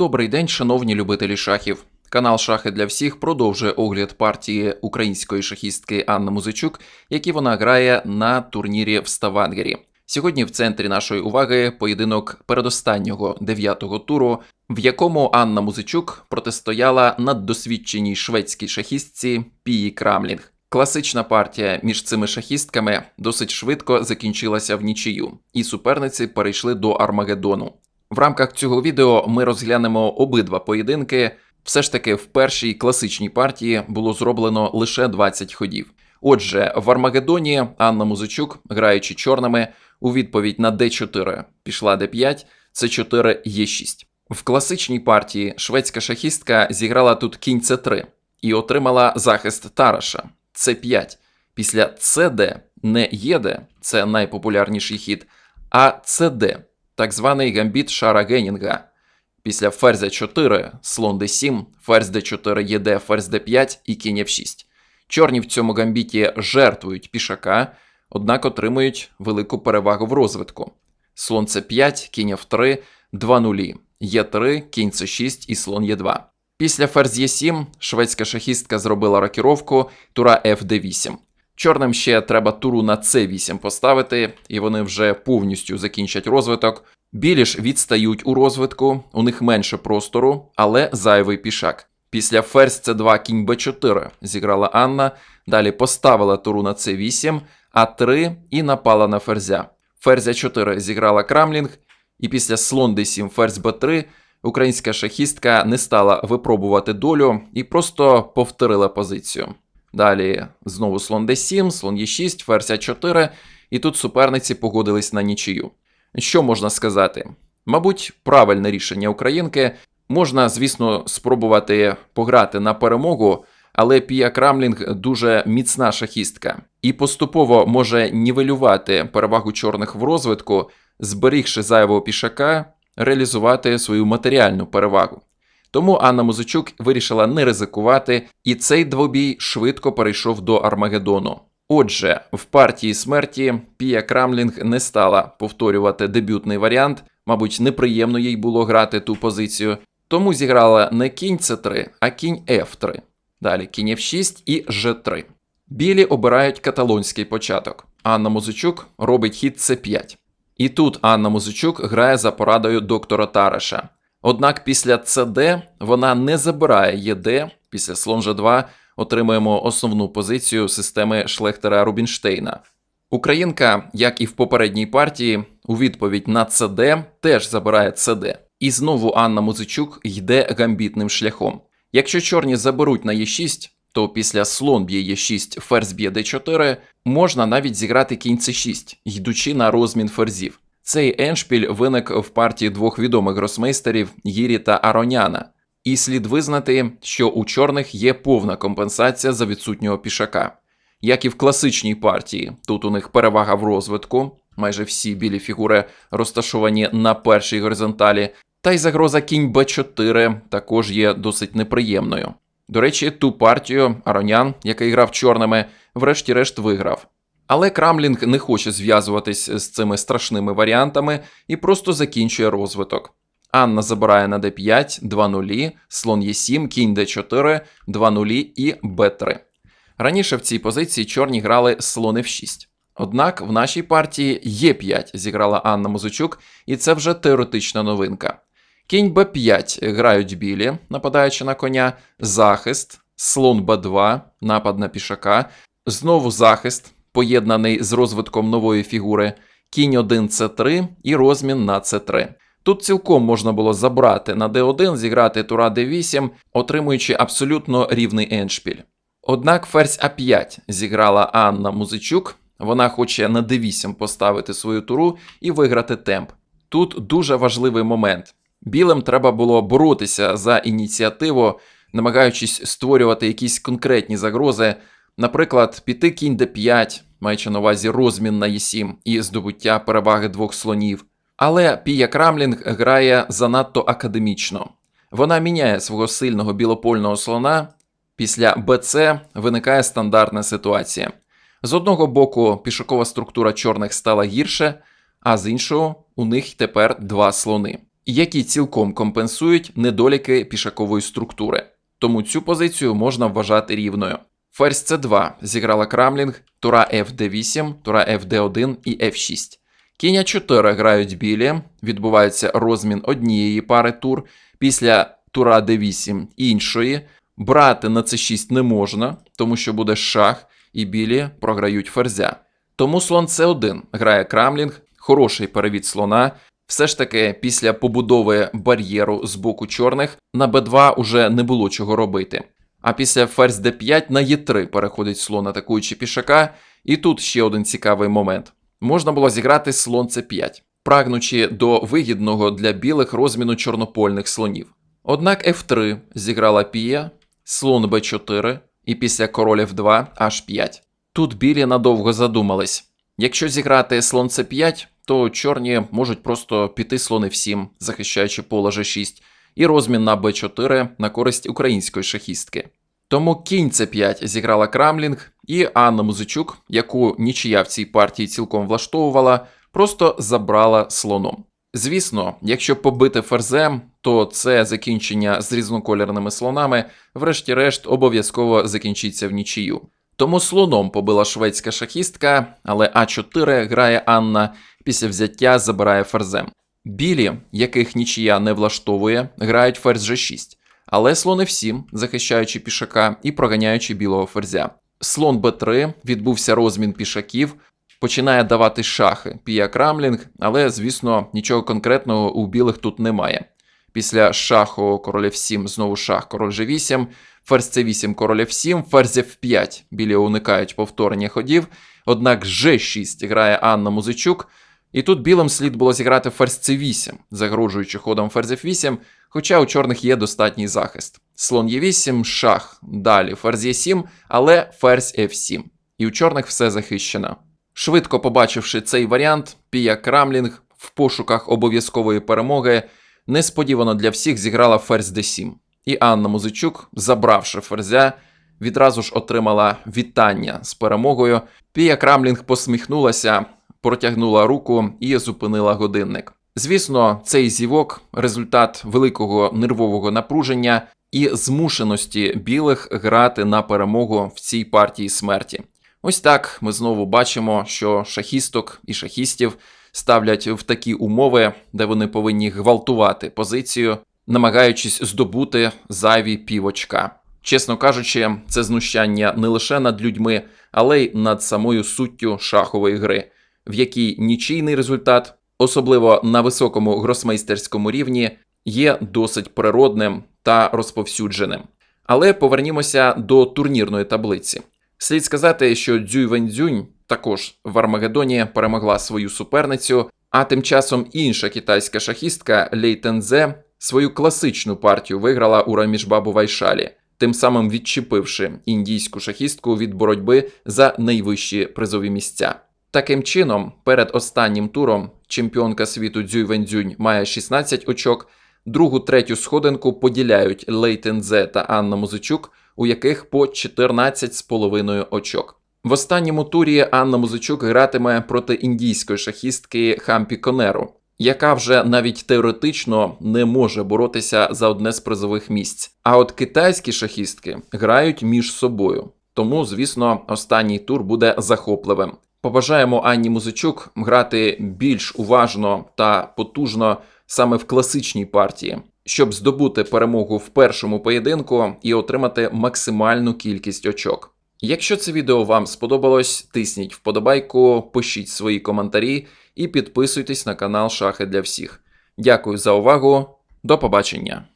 Добрий день, шановні любителі шахів. Канал Шахи для всіх продовжує огляд партії української шахістки Анна Музичук, які вона грає на турнірі в Ставангері. Сьогодні в центрі нашої уваги поєдинок передостаннього дев'ятого туру, в якому Анна Музичук протистояла наддосвідченій шведській шахістці Пії Крамлінг. Класична партія між цими шахістками досить швидко закінчилася в нічию, і суперниці перейшли до Армагеддону. В рамках цього відео ми розглянемо обидва поєдинки. Все ж таки, в першій класичній партії було зроблено лише 20 ходів. Отже, в Армагеддоні Анна Музичук, граючи чорними, у відповідь на d4 пішла d5, c4 e6. В класичній партії шведська шахістка зіграла тут кінь c3 і отримала захист Тараша c5. Після cd не єде, це найпопулярніший хід, а cd, так званий гамбіт Шара Генінга. Після ферзя 4, слон d7, ферзь d4 єде, ферзь d5 і кінь f6. Чорні в цьому гамбіті жертвують пішака, однак отримують велику перевагу в розвитку. Слон c5, кінь f3, 2 нулі, е3, кінь c6 і слон е2. Після ферзь e7 шведська шахістка зробила рокіровку, тура fd8. Чорним ще треба туру на c8 поставити, і вони вже повністю закінчать розвиток. Білі ж відстають у розвитку, у них менше простору, але зайвий пішак. Після ферзь c2 кінь b4 зіграла Анна, далі поставила туру на c8, а3 і напала на ферзя. Ферзя 4 зіграла Крамлінг, і після слон d7 ферзь b3 українська шахістка не стала випробувати долю і просто повторила позицію. Далі знову слон d7, слон e6, ферзь a4, і тут суперниці погодились на нічию. Що можна сказати? Мабуть, правильне рішення українки. Можна, звісно, спробувати пограти на перемогу, але Пія Крамлінг дуже міцна шахістка і поступово може нівелювати перевагу чорних в розвитку, зберігши зайвого пішака, реалізувати свою матеріальну перевагу. Тому Анна Музичук вирішила не ризикувати, і цей двобій швидко перейшов до Армагеддону. Отже, в партії смерті Пія Крамлінг не стала повторювати дебютний варіант, мабуть, неприємно їй було грати ту позицію, тому зіграла не кінь c3, а кінь f3. Далі кінь f6 і g3. Білі обирають каталонський початок. Анна Музичук робить хід c5. І тут Анна Музичук грає за порадою доктора Тараша. Однак після cd вона не забирає єд, після слон g2 отримуємо основну позицію системи Шлехтера Рубінштейна. Українка, як і в попередній партії, у відповідь на cd теж забирає cd. І знову Анна Музичук йде гамбітним шляхом. Якщо чорні заберуть на e6, то після слон б'є e6, ферзь б'є d4, можна навіть зіграти кінь c6, йдучи на розмін ферзів. Цей еншпіль виник в партії двох відомих гросмейстерів Гірі та Ароняна. І слід визнати, що у чорних є повна компенсація за відсутнього пішака. Як і в класичній партії, тут у них перевага в розвитку, майже всі білі фігури розташовані на першій горизонталі, та й загроза кінь Б4 також є досить неприємною. До речі, ту партію Аронян, який грав чорними, врешті-решт виграв. Але Крамлінг не хоче зв'язуватись з цими страшними варіантами і просто закінчує розвиток. Анна забирає на d5, 2 нулі, слон e7, кінь d4, 2 нулі і b3. Раніше в цій позиції чорні грали слон f6. Однак в нашій партії e5 зіграла Анна Музичук, і це вже теоретична новинка. Кінь b5 грають білі, нападаючи на коня, захист, слон b2, напад на пішака, знову захист, поєднаний з розвитком нової фігури, кінь 1 c3 і розмін на c3. Тут цілком можна було забрати на d1, зіграти тура d8, отримуючи абсолютно рівний еншпіль. Однак ферзь А5 зіграла Анна Музичук, вона хоче на d8 поставити свою туру і виграти темп. Тут дуже важливий момент. Білим треба було боротися за ініціативу, намагаючись створювати якісь конкретні загрози, наприклад, піти кінь d5, маючи на увазі розмін на e7 і здобуття переваги двох слонів. Але Пія Крамлінг грає занадто академічно. Вона міняє свого сильного білопольного слона. Після БЦ виникає стандартна ситуація. З одного боку, пішокова структура чорних стала гірше, а з іншого у них тепер два слони. які цілком компенсують недоліки пішакової структури. Тому цю позицію можна вважати рівною. Ферзь c2 зіграла крамлінг, тура fd8, тура fd1 і f6. Кінь 4 грають білі, відбувається розмін однієї пари тур, після тура d8 іншої. Брати на c6 не можна, тому що буде шах, і білі програють ферзя. Тому слон c1 грає крамлінг, хороший перевід слона. Все ж таки, після побудови бар'єру з боку чорних на b2 уже не було чого робити. А після ферзь d5 на e3 переходить слон, атакуючи пішака. І тут ще один цікавий момент. Можна було зіграти слон c5, прагнучи до вигідного для білих розміну чорнопольних слонів. Однак f3 зіграла пія, слон b4 і після король f2 h5. Тут білі надовго задумались. Якщо зіграти слон c5, то чорні можуть просто піти слон f7, захищаючи поле g6, і розмін на b4 на користь української шахістки. Тому кінь c5 зіграла Крамлінг, і Анна Музичук, яку нічия в цій партії цілком влаштовувала, просто забрала слоном. Звісно, якщо побити ферзем, то це закінчення з різнокольорними слонами, врешті-решт, обов'язково закінчиться в нічию. Тому слоном побила шведська шахістка, але А4 грає Анна, після взяття забирає ферзем. Білі, яких нічия не влаштовує, грають ферзь G6, але слон F7, захищаючи пішака і проганяючи білого ферзя. Слон Б3 відбувся розмін пішаків, починає давати шахи, пія крамлінг, але, звісно, нічого конкретного у білих тут немає. Після шаху король F7 знову шах король G8, ферзь C8, король F7, ферзь F5. Білі уникають повторення ходів. Однак G6 грає Анна Музичук. І тут білим слід було зіграти ферзь C8, загрожуючи ходом ферзь F8, хоча у чорних є достатній захист. Слон Е8, шах, далі ферзь Е7, але ферзь F7. І у чорних все захищено. Швидко побачивши цей варіант, Пія Крамлінг в пошуках обов'язкової перемоги несподівано для всіх зіграла ферзь d7. І Анна Музичук, забравши ферзя, відразу ж отримала вітання з перемогою. Пія Крамлінг посміхнулася, протягнула руку і зупинила годинник. Звісно, цей зівок результат великого нервового напруження і змушеності білих грати на перемогу в цій партії смерті. Ось так ми знову бачимо, що шахісток і шахістів ставлять в такі умови, де вони повинні гвалтувати позицію, намагаючись здобути зайві півочка. Чесно кажучи, це знущання не лише над людьми, але й над самою суттю шахової гри, в якій нічийний результат, особливо на високому гросмейстерському рівні, є досить природним та розповсюдженим. Але повернімося до турнірної таблиці. Слід сказати, що Дзюй Вензюнь також в Армагеддоні перемогла свою суперницю, а тим часом інша китайська шахістка Лей Тензе свою класичну партію виграла у Рамішбабу Вайшалі, тим самим відчепивши індійську шахістку від боротьби за найвищі призові місця. Таким чином, перед останнім туром чемпіонка світу Дзюй Вензюнь має 16 очок, другу третю сходинку поділяють Лей Тензе та Анна Музичук, у яких по 14,5 очок. В останньому турі Анна Музичук гратиме проти індійської шахістки Хампі Конеру, яка вже навіть теоретично не може боротися за одне з призових місць. А от китайські шахістки грають між собою. Тому, звісно, останній тур буде захопливим. Побажаємо Анні Музичук грати більш уважно та потужно саме в класичній партії, щоб здобути перемогу в першому поєдинку і отримати максимальну кількість очок. Якщо це відео вам сподобалось, тисніть вподобайку, пишіть свої коментарі і підписуйтесь на канал Шахи для всіх. Дякую за увагу, до побачення!